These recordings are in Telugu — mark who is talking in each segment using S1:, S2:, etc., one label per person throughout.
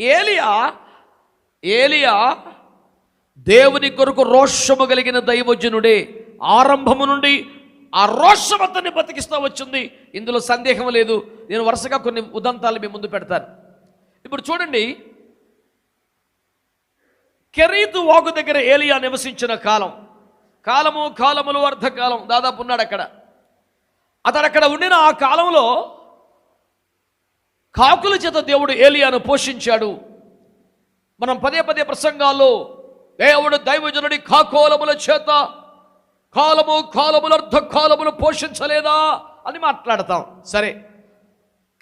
S1: ఏలియా ఏలియా దేవుని కొరకు రోషము కలిగిన దైవజనుడే ఆరంభము నుండి ఆ రోషం అతన్ని బతికిస్తూ వచ్చింది. ఇందులో సందేహం లేదు. నేను వరుసగా కొన్ని ఉదంతాలు మీ ముందు పెడతాను. ఇప్పుడు చూడండి. కెరీతు వాగు దగ్గర ఏలియా నివసించిన కాలం. కాలము కాలములు అర్ధకాలం దాదాపు ఉన్నాడు అక్కడ. అతడు అక్కడ ఉండిన ఆ కాలంలో కాకుల చేత దేవుడు ఏలియాను పోషించాడు. మనం పదే పదే ప్రసంగాల్లో దేవుడు దైవజనుడి కాకోలముల చేత కాలము కాలములు అర్ధకాలములు పోషించలేదా అని మాట్లాడతాం. సరే.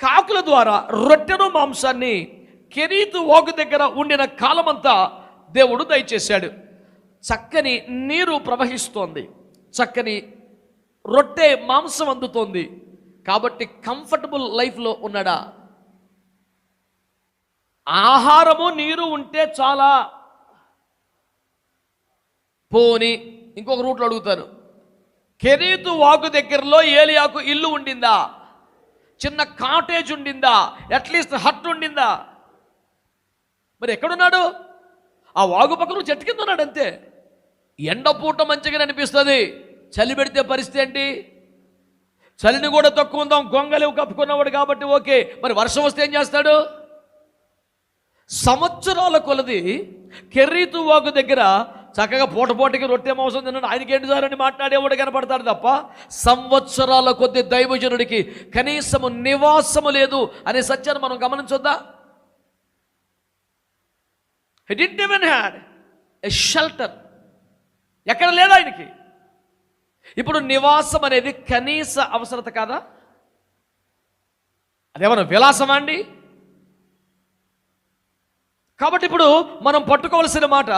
S1: కాకుల ద్వారా రొట్టెను మాంసాన్ని కెరీతు వాగు దగ్గర ఉండిన కాలమంతా దేవుడు దయచేశాడు. చక్కని నీరు ప్రవహిస్తోంది. చక్కని రొట్టె మాంసం అందుతోంది. కాబట్టి కంఫర్టబుల్ లైఫ్లో ఉన్నాడా? ఆహారము నీరు ఉంటే చాలా. పోని ఇంకొక రూట్లో అడుగుతారు కెరీతు వాకు దగ్గరలో ఏలియాకు ఇల్లు ఉండిందా? చిన్న కాటేజ్ ఉండిందా? అట్లీస్ట్ హట్ ఉండిందా? మరి ఎక్కడున్నాడు? ఆ వాగు పక్కన చెట్టు కింద ఉన్నాడు అంతే. ఎండపూట మంచిగా అనిపిస్తుంది. చలి పెడితే పరిస్థితి ఏంటి? చలిని కూడా తక్కువ ఉందాం. గొంగలి కప్పుకున్నవాడు కాబట్టి ఓకే. మరి వర్షం వస్తే ఏం చేస్తాడు? సంవత్సరాల కొలది కెర్రీతు వాగు దగ్గర చక్కగా పూట రొట్టె మాంసం తిన్నాడు. ఆయనకి ఏంటి సారని మాట్లాడేవాడు కనపడతాడు తప్ప సంవత్సరాల కొద్ది దైవజనుడికి కనీసము నివాసము లేదు అనే సత్యాన్ని మనం గమనించొద్దా? He didn't had a shelter ఎక్కడ లేదు ఆయనకి. ఇప్పుడు నివాసం అనేది కనీస అవసరత కాదా? అదేమన్నా విలాసమా అండి? కాబట్టి ఇప్పుడు మనం పట్టుకోవాల్సిన మాట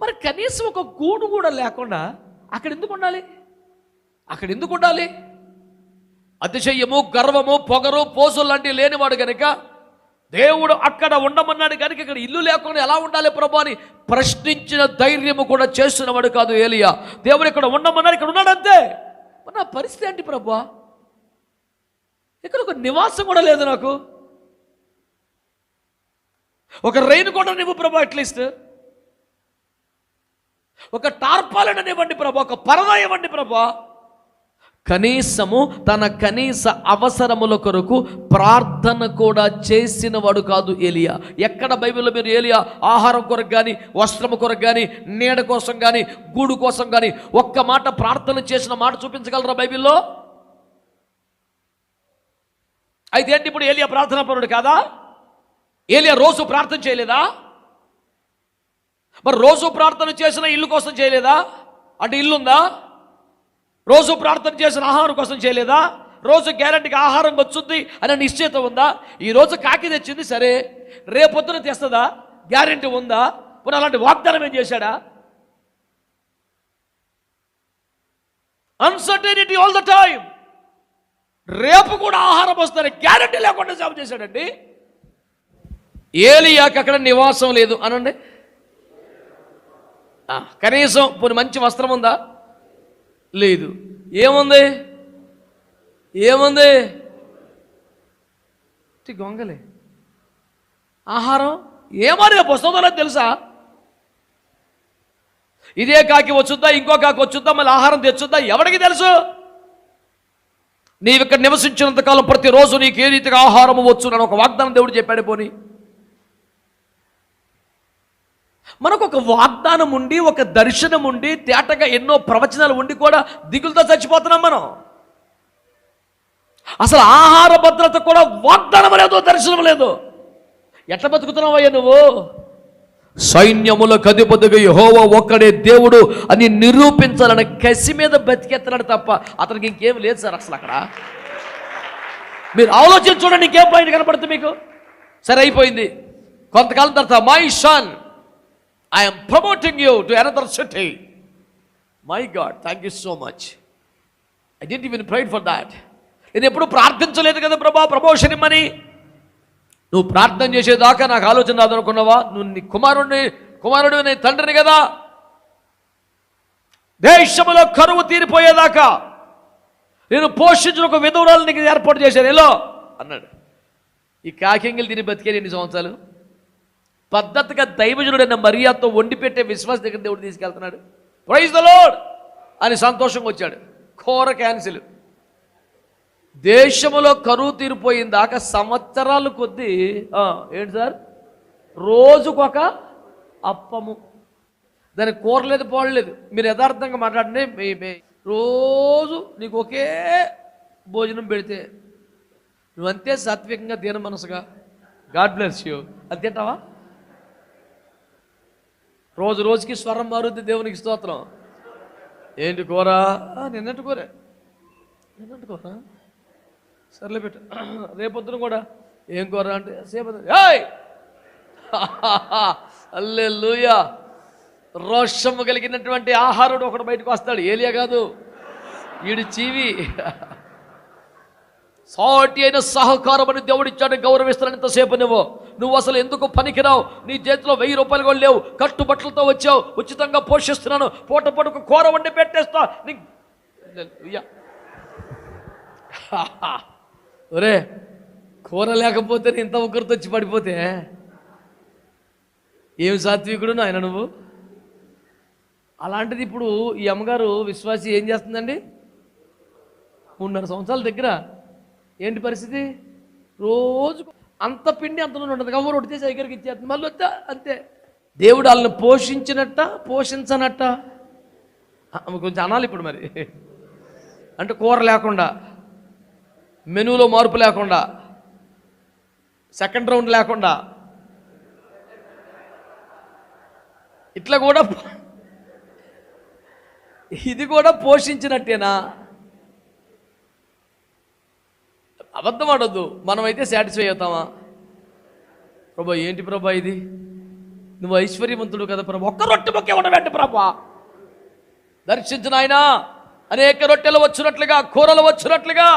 S1: మరి కనీసం ఒక గూడు కూడా లేకుండా అక్కడ ఎందుకు ఉండాలి? అక్కడ ఎందుకు ఉండాలి? అతిశయము గర్వము పొగరు పోసులు లాంటివి లేనివాడు కనుక దేవుడు అక్కడ ఉండమన్నాడు కనుక ఇక్కడ ఇల్లు లేకుండా ఎలా ఉండాలి ప్రభు అని ప్రశ్నించిన ధైర్యము కూడా చేస్తున్నవాడు కాదు ఏలియా. దేవుడు ఇక్కడ ఉండమన్నాడు ఇక్కడ ఉన్నాడు అంతే. నా పరిస్థితి ఏంటి ప్రభు? ఇక్కడ ఒక నివాసం కూడా లేదు నాకు. ఒక రైన్ కూడా ఇవ్వు ప్రభా అట్లీస్ట్ ఒక టార్పాలను ఇవ్వండి ప్రభా ఒక పరదా ఇవ్వండి ప్రభా. కనీసము తన కనీస అవసరముల కొరకు ప్రార్థన కూడా చేసిన వాడు కాదు ఏలియా. ఎక్కడ బైబిల్లో మీరు ఏలియా ఆహారం కొరకు కానీ వస్త్రము కొరకు కానీ నీడ కోసం కానీ గూడు కోసం కానీ ఒక్క మాట ప్రార్థన చేసిన మాట చూపించగలరా బైబిల్లో? అయితే ఏంటి ఇప్పుడు ఏలియా ప్రార్థనా పరుడు కాదా? ఏలియా రోజు ప్రార్థన చేయలేదా? మరి రోజు ప్రార్థన చేసిన ఇల్లు కోసం చేయలేదా? అంటే ఇల్లుందా? రోజు ప్రార్థన చేసిన ఆహారం కోసం చేయలేదా? రోజు గ్యారంటీకి ఆహారం వచ్చుద్ది అనే నిశ్చయిత ఉందా? ఈరోజు కాకి తెచ్చింది సరే రేపొద్దున తెస్తుందా? గ్యారంటీ ఉందా? ఇప్పుడు అలాంటి వాగ్దానం ఏం చేశాడా? అన్సర్టనిటీ ఆల్ ద టైం రేపు కూడా ఆహారం వస్తారని గ్యారంటీ లేకుండా జాబ్ చేశాడండి. ఏలియాకి అక్కడ నివాసం లేదు. అనండి. కనీసం పోనీ మంచి వస్త్రం ఉందా? లేదు. ఏముంది? ఏముంది? గొంగలే. ఆహారం? ఏమని పుస్తకంలో తెలుసా? ఇదే కాకి వచ్చుద్దా? ఇంకో కాకి వచ్చుద్దా? మళ్ళీ ఆహారం తెచ్చుద్దా? ఎవరికి తెలుసు? నీవు ఇక్కడ నివసించినంతకాలం ప్రతిరోజు నీకు ఏ రీతిగా ఆహారము వచ్చు అని ఒక వాగ్దానం దేవుడు చెప్పాడు పోనీ. మనకు ఒక వాగ్దానం ఉండి ఒక దర్శనం ఉండి తేటగా ఎన్నో ప్రవచనాలు ఉండి కూడా దిగులతో చచ్చిపోతున్నాం మనం. అసలు ఆహార భద్రత కూడా వాగ్దానం లేదు దర్శనం లేదు. ఎట్లా బతుకుతున్నావయ్యా నువ్వు? సైన్యముల అధిపతిగా యహోవ ఒక్కడే దేవుడు అని నిరూపించాలని కసి మీద బతికెత్తనాడు తప్ప అతనికి ఇంకేం లేదు సార్ అసలు అక్కడ. మీరు ఆలోచన చూడండి ఇంకేం పాయింట్ కనపడుతుంది మీకు? సరే అయిపోయింది. కొంతకాలం తర్వాత my son I'm promoting you to another city my God thank you so much I didn't even prayed for that నేను ఎప్పుడు ప్రార్థించలేదు కదా ప్రభా ప్రమోషన్ ఇమ్మని. నువ్వు ప్రార్థన చేసేదాకా నాకు ఆలోచన రాదనుకున్నావా నువ్వు నీ కుమారుడిని కుమారుడు నీ తండ్రిని కదా. దేశంలో కరువు తీరిపోయేదాకా నేను పోషించిన ఒక విధవురాలు నీకు ఏర్పాటు చేశాను. ఎలా అన్నాడు. ఈ కాకింగిలు తిని బతికే ఎన్ని సంవత్సరాలు? పద్ధతిగా దైవజనుడైన మర్యాదతో వండి పెట్టే విశ్వాస దగ్గర దేవుడు తీసుకెళ్తున్నాడు. ప్రైజ్ ద లోడ్ అని సంతోషంగా వచ్చాడు. కూర క్యాన్సిల్ దేశంలో కరువు తీరిపోయిన దాకా సంవత్సరాలు కొద్దీ ఏంటి సార్? రోజుకొక అప్పము. దానికి కూరలేదు పోడలేదు మీరు యథార్థంగా మాట్లాడితే మీ- రోజు నీకు ఒకే భోజనం పెడితే. నువ్వంతే సాత్వికంగా దీన మనసుగా. గాడ్ బ్లెస్ యూ అది తింటావా? రోజు రోజుకి స్వరం మారుద్ది దేవునికి స్తోత్రం. ఏంటి కూర? నిన్నట్టు కూర. నిన్నట్టు కూర? సర్లే పెట్టు. రేపొద్దున కూడా ఏం కూర అంటే సేపు ఏయ్! అల్లే లూయా రోషము కలిగినటువంటి ఆహారుడు ఒకడు బయటకు వస్తాడు. ఏలియా కాదు. వీడు చీవి. సాటి అయిన సహకారం అని దేవుడిచ్చాడు ఇచ్చాడు ఎంతసేపు నువ్వు. నువ్వు అసలు ఎందుకు పనికిరావు? నీ చేతిలో వెయ్యి రూపాయలు కూడా లేవు. కట్టుబట్టలతో వచ్చావు. ఉచితంగా పోషిస్తున్నాను. పూట పొడుకు కూర వండి పెట్టేస్తా. నీ ఒరే కూర లేకపోతే ఇంత ఒకరితో వచ్చి పడిపోతే? ఏమి సాత్వికుడు నాయన నువ్వు? అలాంటిది ఇప్పుడు ఈ అమ్మగారు విశ్వాసి ఏం చేస్తుందండి? మూడున్నర సంవత్సరాల దగ్గర ఏంటి పరిస్థితి? రోజు అంత పిండి అంత నూనె ఉండదు కవ్వరు ఉడితే దగ్గరికి ఇచ్చేస్తుంది. మళ్ళీ వద్దా అంతే. దేవుడు వాళ్ళని పోషించినట్ట పోషించనట్ట. కొంచెం అనాలి ఇప్పుడు మరి. అంటే కూర లేకుండా మెనూలో మార్పు లేకుండా సెకండ్ రౌండ్ లేకుండా. ఇట్లా కూడా ఇది కూడా పోషించినట్టేనా? అబద్ధం ఆడొద్దు మనమైతే సాటిస్ఫై అవుతామా? ప్రభా ఏంటి ప్రభా ఇది? నువ్వు ఐశ్వర్యవంతుడు కదా ప్రభా. ఒక్క రొట్టె మొక్క ఉండబెట్టు ప్రభా? దర్శించిన ఆయన అనేక రొట్టెలు వచ్చినట్లుగా కూరలు వచ్చినట్లుగా.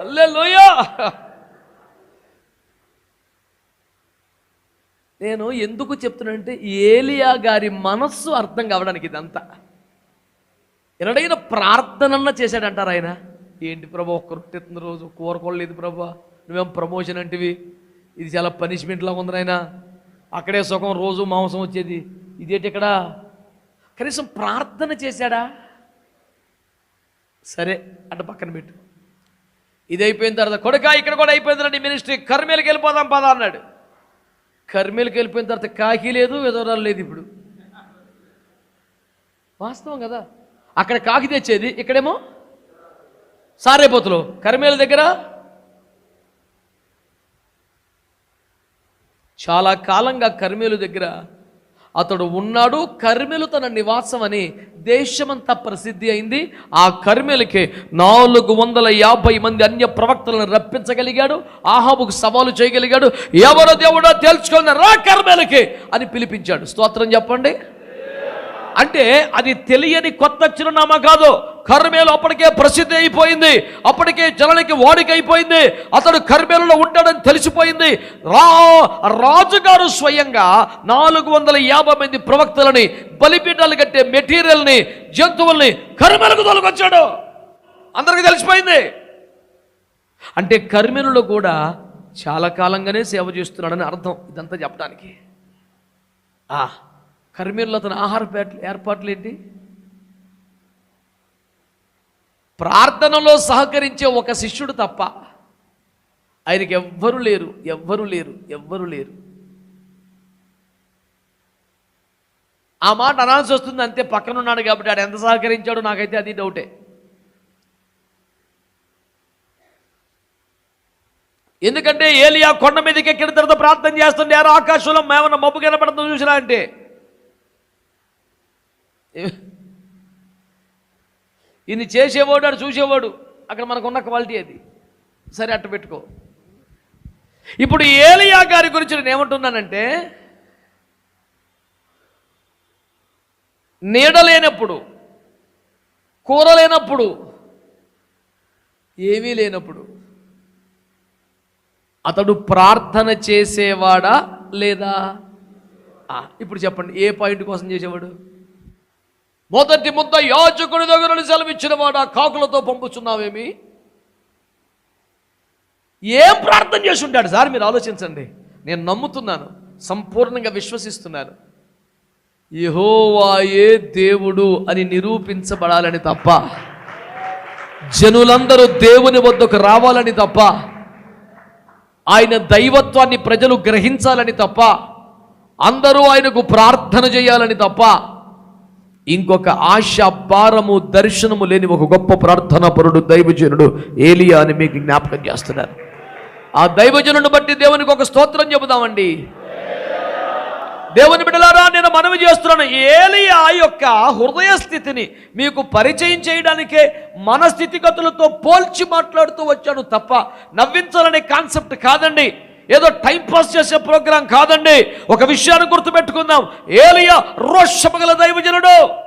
S1: హల్లెలూయా. నేను ఎందుకు చెప్తున్నానంటే ఏలియా గారి మనస్సు అర్థం కావడానికి ఇదంతా. ఎన్నడైనా ప్రార్థనన్న చేశాడంటారు ఆయన? ఏంటి ప్రభా ఒక్క రొట్టెత్తున్న రోజు? కూరకోలేదు ప్రభా. నువ్వేం ప్రమోషన్ అంటివి? ఇది చాలా పనిష్మెంట్ లాగా ఉంది నాయన. అక్కడే సుఖం రోజు మాంసం వచ్చేది. ఇదేంటి ఇక్కడ? కనీసం ప్రార్థన చేశాడా? సరే అటు పక్కన పెట్టు. ఇది అయిపోయిన తర్వాత కొడుక ఇక్కడ కూడా అయిపోయిందండి మినిస్ట్రీ కర్మేలకి వెళ్ళిపోదాం పదా అన్నాడు. కర్మేలకి వెళ్ళిపోయిన తర్వాత కాకి లేదు విధవరాలు లేదు ఇప్పుడు. వాస్తవం కదా? అక్కడ కాకి తెచ్చేది ఇక్కడేమో సారేపోతులు. కర్మేల దగ్గర? చాలా కాలంగా కర్మేలు దగ్గర. అతడు ఉన్నాడు కర్మెలు తన నివాసం అని దేశమంతా ప్రసిద్ధి అయింది. ఆ కర్మెలకి నాలుగు వందల యాభై మంది అన్య ప్రవక్తలను రప్పించగలిగాడు ఆహాబుకు సవాలు చేయగలిగాడు. ఎవరో దేవుడో తేల్చుకొని రా కర్మెలకి అని పిలిపించాడు. స్తోత్రం చెప్పండి. అంటే అది తెలియని కొత్త చిరునామా కాదు. కర్మేలు అప్పటికే ప్రసిద్ధి అయిపోయింది. అప్పటికే జనానికి వాడికైపోయింది అతడు కర్మేలులో ఉంటాడని తెలిసిపోయింది. రా రాజుగారు స్వయంగా నాలుగు వందల యాభై మంది ప్రవక్తలని బలిపీఠాలు కట్టే మెటీరియల్ని జంతువుల్ని కర్మేలకు తొలగొచ్చాడు అందరికీ తెలిసిపోయింది. అంటే కర్మేలులో కూడా చాలా కాలంగానే సేవ చేస్తున్నాడని అర్థం ఇదంతా చెప్పడానికి. ఆ కర్మీల్లో అతని ఆహార ఏర్పాట్లు ఏంటి? ప్రార్థనలో సహకరించే ఒక శిష్యుడు తప్ప ఆయనకి ఎవ్వరూ లేరు ఎవ్వరు లేరు ఎవ్వరు లేరు. ఆ మాట అనాల్సి వస్తుంది అంతే పక్కనున్నాడు కాబట్టి ఆడు ఎంత సహకరించాడో నాకైతే అది డౌటే ఎందుకంటే ఏలియా కొండ మీదకి ఎక్కిన తర్వాత ప్రార్థన చేస్తుండే ఆకాశంలో మేమన్నా మబ్బు కనపడుతుంది చూసినా అంటే. ఇన్ని చేసేవాడు అటు చూసేవాడు అక్కడ మనకున్న క్వాలిటీ అది. సరే అట్ట పెట్టుకో. ఇప్పుడు ఏలియా గారి గురించి నేను ఏమంటున్నానంటే నీడ లేనప్పుడు కూర లేనప్పుడు ఏమీ లేనప్పుడు అతడు ప్రార్థన చేసేవాడా లేదా? ఇప్పుడు చెప్పండి ఏ పాయింట్ కోసం చేసేవాడు? మొదటి ముద్ద యాజకుడి దగ్గర సెలవిచ్చిన వాడు ఆ కాకులతో పంపుచున్నావేమి? ఏం ప్రార్థన చేసి ఉంటాడు సార్ మీరు ఆలోచించండి. నేను నమ్ముతున్నాను సంపూర్ణంగా విశ్వసిస్తున్నాను. యహోవాయే దేవుడు అని నిరూపించబడాలని తప్ప జనులందరూ దేవుని వద్దకు రావాలని తప్ప ఆయన దైవత్వాన్ని ప్రజలు గ్రహించాలని తప్ప అందరూ ఆయనకు ప్రార్థన చేయాలని తప్ప ఇంకొక ఆశ భారము దర్శనము లేని ఒక గొప్ప ప్రార్థనా పరుడు దైవజనుడు ఏలియా అని మీకు జ్ఞాపకం చేస్తున్నారు. ఆ దైవజనుడు బట్టి దేవునికి ఒక స్తోత్రం చెబుదామండి. దేవుని బిడ్డలారా నేను మనవి చేస్తున్నాను. ఏలియా యొక్క హృదయ స్థితిని మీకు పరిచయం చేయడానికే మన స్థితిగతులతో పోల్చి మాట్లాడుతూ వచ్చాను తప్ప నవ్వించాలనే కాన్సెప్ట్ కాదండి. ఏదో టైం పాస్ చేసే ప్రోగ్రాం కాదండి. ఒక విషయాన్ని గుర్తుపెట్టుకుందాం. ఏలియా రోషమగల దైవజనుడు.